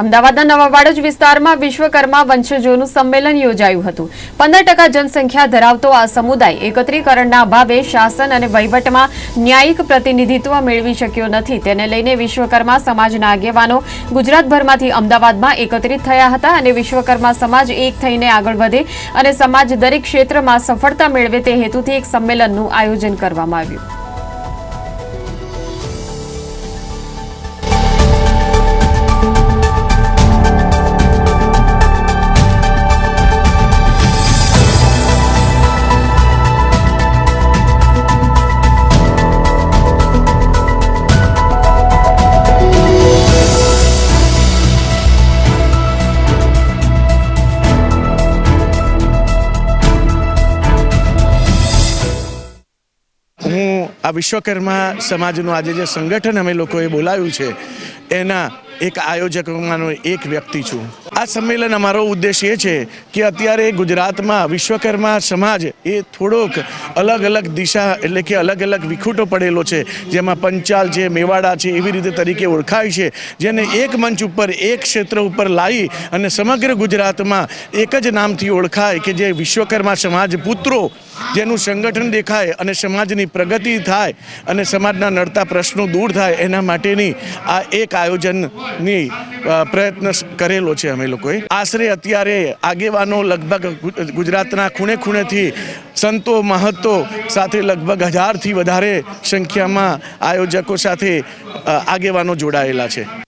અમદાવાદના નવા વાડજ વિસ્તારમાં વિશ્વકર્મા વંશજોનું સંમેલન યોજાયું હતું. પંદર ટકા જનસંખ્યા ધરાવતો આ સમુદાય એકત્રીકરણના અભાવે શાસન અને વહીવટમાં ન્યાયિક પ્રતિનિધિત્વ મેળવી શક્યો નથી. તેને લઈને વિશ્વકર્મા સમાજના આગેવાનો ગુજરાતભરમાંથી અમદાવાદમાં એકત્રિત થયા હતા અને વિશ્વકર્મા સમાજ એક થઈને આગળ વધે અને સમાજ દરેક ક્ષેત્રમાં સફળતા મેળવે તે હેતુથી એક સંમેલનનું આયોજન કરવામાં આવ્યું. આ વિશ્વકર્મા સમાજનું આજે જે સંગઠન અમે લોકોએ બોલાવ્યું છે, એના એક આયોજકોમાંનો એક વ્યક્તિ છું. આ સંમેલન અમારો ઉદ્દેશ એ છે કે અત્યારે ગુજરાતમાં વિશ્વકર્મા સમાજ એ થોડોક અલગ અલગ દિશા એટલે કે અલગ અલગ વિખૂટો પડેલો છે. જેમાં પંચાલ છે, મેવાડા છે, એવી રીતે તરીકે ઓળખાય છે. જેને એક મંચ ઉપર એક ક્ષેત્ર ઉપર લાવી અને સમગ્ર ગુજરાતમાં એક જ નામથી ઓળખાય કે જે વિશ્વકર્મા સમાજ પુત્રો જેનું સંગઠન દેખાય અને સમાજની પ્રગતિ થાય અને સમાજના નડતા પ્રશ્નો દૂર થાય એના માટેની આ એક આયોજનની પ્રયત્ન કરેલો છે અમે. લોકોએ. આશરે અત્યારે આગેવાનો લગભગ ગુજરાતના ખૂણે ખૂણેથી સંતો, મહંતો સાથે લગભગ હજારથી વધારે સંખ્યામાં આયોજકો સાથે આગેવાનો જોડાયેલા છે.